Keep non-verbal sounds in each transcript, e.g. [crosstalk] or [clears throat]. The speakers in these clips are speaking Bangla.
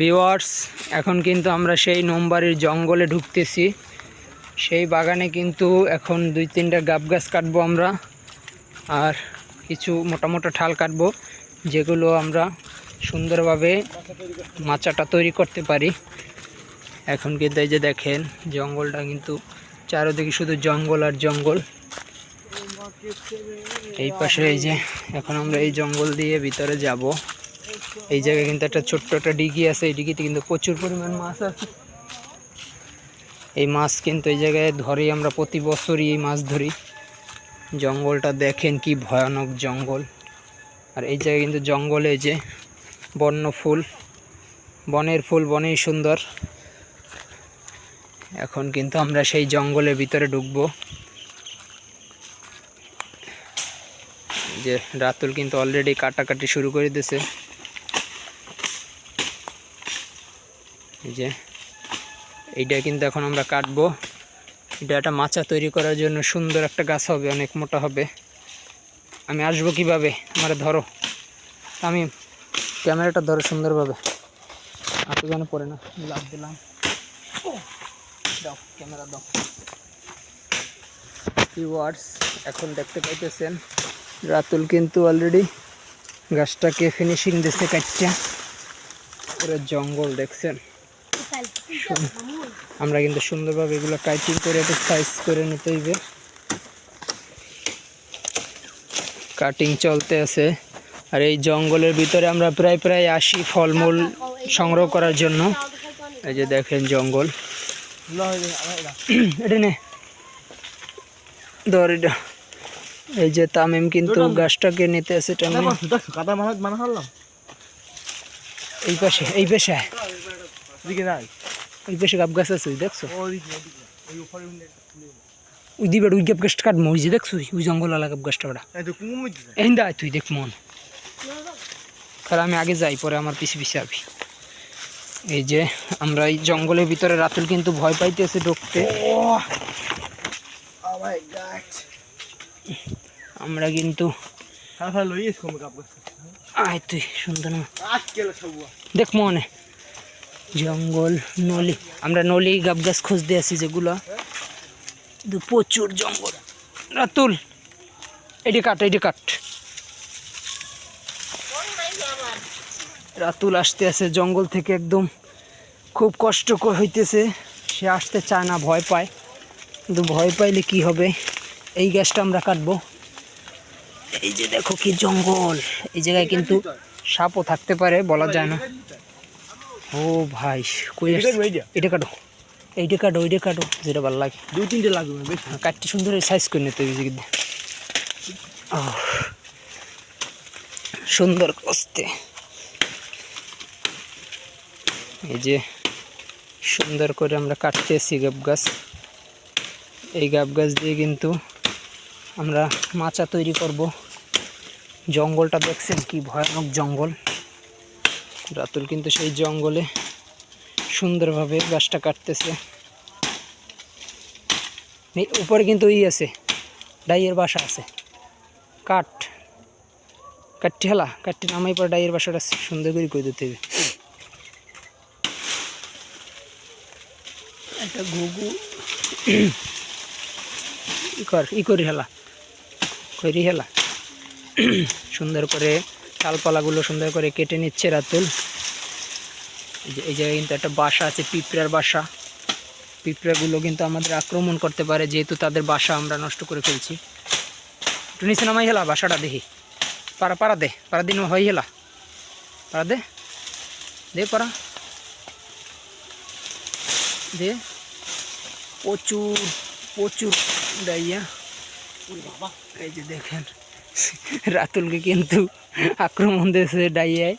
ভিওয়ার্স এখন কিন্তু আমরা সেই নোমবাড়ির জঙ্গলে ঢুকতেছি। সেই বাগানে কিন্তু এখন দুই তিনটা গাব গাছ কাটবো আমরা, আর কিছু মোটা মোটা ঠাল কাটবো, যেগুলো আমরা সুন্দরভাবে মাচাটা তৈরি করতে পারি। এখন কিন্তু এই যে দেখেন, জঙ্গলটা কিন্তু চারোদিকে শুধু জঙ্গল আর জঙ্গল। এই পাশে এই যে, এখন আমরা এই জঙ্গল দিয়ে ভিতরে যাব। এই জায়গায় কিন্তু একটা ছোট্ট একটা ডিগি আছে। এই ডিগিতে কিন্তু প্রচুর পরিমাণ মাছ আছে। এই মাছ কিন্তু এই জায়গায় ধরি আমরা প্রতি বছরই এই মাছ ধরি। জঙ্গলটা দেখেন কি ভয়ানক জঙ্গল। আর এই জায়গায় কিন্তু জঙ্গলে যে বন্য ফুল, বনের ফুল বনেই সুন্দর। এখন কিন্তু আমরা সেই জঙ্গলের ভিতরে ঢুকবো। যে রাতুল কিন্তু অলরেডি কাটাকাটি শুরু করে দিয়েছে এই যে, এইটা কিন্তু এখন আমরা কাটবো। এটা একটা মাচা তৈরি করার জন্য সুন্দর একটা গাছ হবে, অনেক মোটা হবে। আমি আসব কীভাবে? আমার ধরো। আমি ক্যামেরাটা ধরো সুন্দরভাবে। আপনি যেন পড়ে না লাভ দিলাম। দাও, ক্যামেরা দাও। ভিউয়ার্স এখন দেখতে পাইতেছেন, রাতুল কিন্তু অলরেডি গাছটাকে ফিনিশিং দিছে কাটটা পুরো জঙ্গল দেখছেন। আমরা কিন্তু সুন্দরভাবে এগুলো কাইটিং করে একটু সাইজ করে নিতে হইবে। কাটিং চলতে আছে। আর এই জঙ্গলের ভিতরে আমরা প্রায় প্রায় আসি ফলমূল সংগ্রহ করার জন্য। এই যে দেখেন জঙ্গল। [clears throat] এটা নে। ধর এটা। এই যে তামিম কিন্তু গাছটাকে নিতে আছে কাদা মানা এই পাশে এই পাশে। দিকে নাই। ওই পাশে গাব গাছ আছে দেখছ? ওইদিকে ওইদিকে ওই দিবে ওই গাব গাছটা কাটবো ওই যে দেখছ? ওই জঙ্গল আলা গাব গাছটা ওটা। এই তো কুমুর দিছে এই দা তুই দেখ মন। কারণ আমি আগে যাই পরে আমার পিছে পিছে আবি। এই যে আমরা এই জঙ্গলের ভিতরে রাতুল কিন্তু ভয় পাইতেছে ঢুকতে। ও আমরা কিন্তু তুই সুন্দর দেখ মনে। জঙ্গল, নলি। আমরা নলি, গাব গাছ খুঁজতে আছি যেগুলো। প্রচুর জঙ্গল। রাতুল, এটি কাট এটি কাট। রাতুল আসতে আছে জঙ্গল থেকে একদম খুব কষ্ট হইতেছে। সে আসতে চায় না, ভয় পায়। কিন্তু ভয় পাইলে কি হবে? এই গাছটা আমরা কাটবো। এই যে দেখো কি জঙ্গল। এই জায়গায় কিন্তু সাপও থাকতে পারে, বলা যায় না। ও ভাই কই এটা? কাটো। এইটা কাটো ওইটা কাটো। যেটা ভালো লাগে। দুই তিনটে লাগবে বেশি। কাটটি সুন্দর সাইজ করে নিতে হবে কিন্তু সুন্দর কস্তে এই যে সুন্দর করে আমরা কাটতেছি গাব গাছ। এই গাব গাছ দিয়ে কিন্তু আমরা মাচা তৈরি করব। জঙ্গলটা দেখছেন কি ভয়ানক জঙ্গল। রাতুল কিন্তু সেই জঙ্গলে সুন্দরভাবে গাছটা কাটতেছে। উপরে কিন্তু ই আছে, ডাইয়ের বাসা আছে। কাঠ, কাঠটি হেলা, কাঠটি নামাই পরে ডাইয়ের বাসাটা সুন্দর করে করে দিতে হবে। একটা ঘুঘু। ই কর, ই করি হেলা করি হেলা। সুন্দর করে ডালপালাগুলো সুন্দর করে কেটে নিচ্ছে রাতুল। এই জায়গায় কিন্তু একটা বাসা আছে, পিঁপড়ার বাসা। পিঁপড়াগুলো কিন্তু আমাদের আক্রমণ করতে পারে, যেহেতু তাদের বাসা আমরা নষ্ট করে ফেলছি। একটু নিচে নামাই হেলা, বাসাটা দেখি। পারা পারা দে পারা দিন হই হেলা। পারা দে দে পারা দে। প্রচুর প্রচুর ডাইয়া এই যে দেখেন। রাতুলকে কিন্তু আক্রমণ দিয়েছে ডাইয়ায়।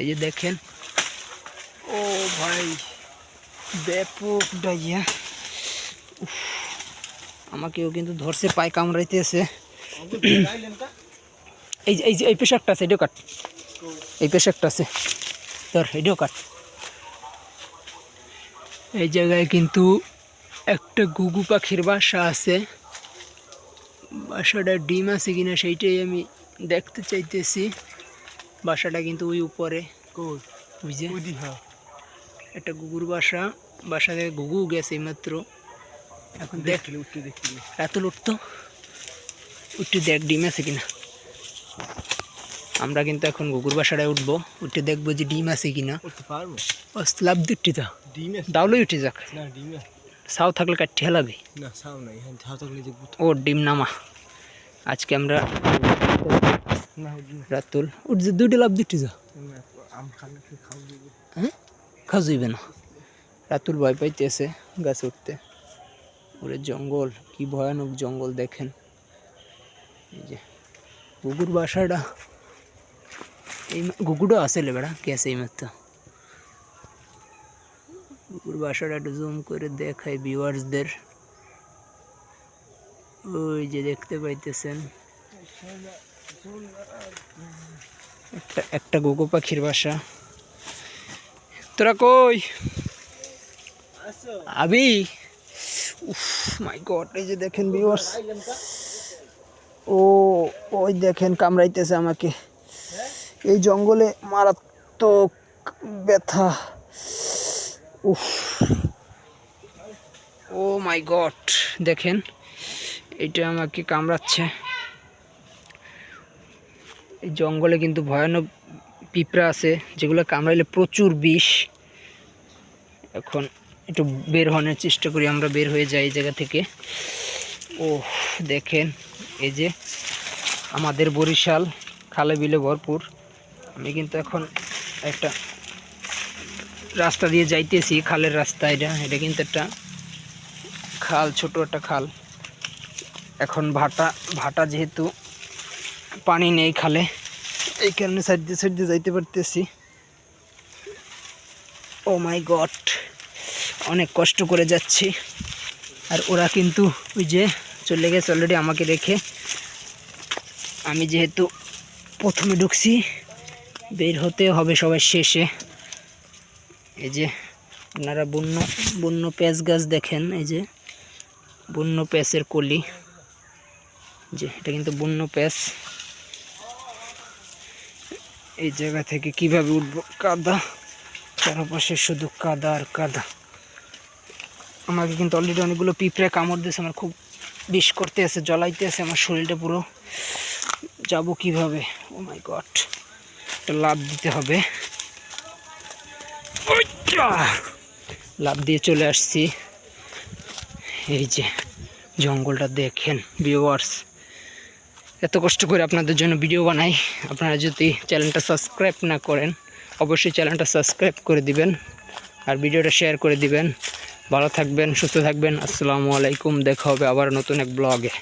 এই যে দেখেন। ও ভাই, ব্যাপক ডাইয়া। আমাকেও কিন্তু ধরছে, পায়ে কামড়াইতেছে। এই যে এই যে, এই পেশাকটা আছে, এটাও কাট। এই পেশাকটা আছে। ধর, এটাও কাট। এই জায়গায় কিন্তু একটা গুগু পাখির বাসা আছে। বাসাটা ডিম আছে কিনা সেইটাই আমি দেখতে চাইতেছি। বাসাটা কিন্তু ওই উপরে। বুঝে একটা গুগুর বাসা। বাসা থেকে গুগু গেছে এইমাত্র এখন দেখ। দেখলে উঠতে দেখলে। এত উঠতো উঠতে দেখ ডিম আছে কিনা। আমরা কিন্তু এখন গুগুর বাসাটায় উঠবো। উঠে দেখব যে ডিম আছে কিনা। উঠতে পারব? লাভ দুটি যা ডিম আছে। দাউলই উঠে যাক। না ডিম আছে সাও থাকলে কাটি হেলাবি না সাও নাই হ্যাঁ ঝাও থাকলে ও ডিম নামা। আজকে আমরা রাতুল উঠ যে দুইটা লাভ দুটি যা। কি হ্যাঁ? খাওয়া যাইবে না। রাতুল ভয় পাইতেছে গাছে উঠতে। ওরে জঙ্গল কি ভয়ানক জঙ্গল দেখেন। এই যে গুগুর বাসাটা। এই মা- আসে বেড়া গেছে এই মাত্র। বাসাটা একটু জুম করে দেখাই ভিউয়ার্সদের ওই যে দেখতে পাইতেছেন। একটা একটা গুগু পাখির বাসা। তোরা কই? আবি? উফ মাই গড এই যে দেখেন ভিউয়ার্স ও, ওই দেখেন কামড়াইতেছে আমাকে। এই জঙ্গলে মারাত্মক ব্যথা। ও মাই গড, দেখেন, এটা আমাকে কামড়াচ্ছে। এই জঙ্গলে কিন্তু ভয়ানক পিঁপড়া আছে, যেগুলো কামড়াইলে প্রচুর বিষ। এখন একটু বের হওয়ার চেষ্টা করি, আমরা বের হয়ে যাই এই জায়গা থেকে। ও দেখেন, এই যে আমাদের বরিশাল, খালে বিলে ভরপুর। আমি কিন্তু এখন একটা রাস্তা দিয়ে যাইতেছি, খালের রাস্তা এটা। এটা কিন্তু একটা খাল, ছোট একটা খাল। এখন ভাটা ভাটা যেহেতু পানি নেই খালে, এই কারণে সাইড দিয়ে সাইড দিয়ে যাইতে পারতেছি। ও মাই গড অনেক কষ্ট করে যাচ্ছি। আর ওরা কিন্তু ওই যে চলে গেছে অলরেডি আমাকে রেখে। আমি যেহেতু প্রথমে ঢুকছি, বের হতে হবে সবার শেষে। এই যে আপনারা বন্য বন্য পেঁয়াজ গাছ দেখেন, এই যে বন্য পেঁয়াজের কলি। যে, এটা কিন্তু বন্য পেঁয়াজ। এই জায়গা থেকে কীভাবে উঠবো? কাদা। চারপাশে শুধু কাদা আর কাদা। আমাকে কিন্তু অলরেডি অনেকগুলো পিঁপড়ে কামড় দিয়েছে, আমার খুব বিষ করতে আছে, জ্বলাইতে আছে, আমার শরীরটা পুরো যাব কীভাবে? ও মাই গড একটা লাভ দিতে হবে! লাভ দিয়ে চলে আসছি। এই যে জঙ্গলটা দেখেন ভিউয়ার্স এত কষ্ট করে আপনাদের জন্য ভিডিও বানাই। আপনারা যদি চ্যানেলটা সাবস্ক্রাইব না করেন, অবশ্যই চ্যানেলটা সাবস্ক্রাইব করে দিবেন আর ভিডিওটা শেয়ার করে দিবেন। ভালো থাকবেন, সুস্থ থাকবেন। আসসালামু আলাইকুম, দেখা হবে আবার নতুন এক ব্লগে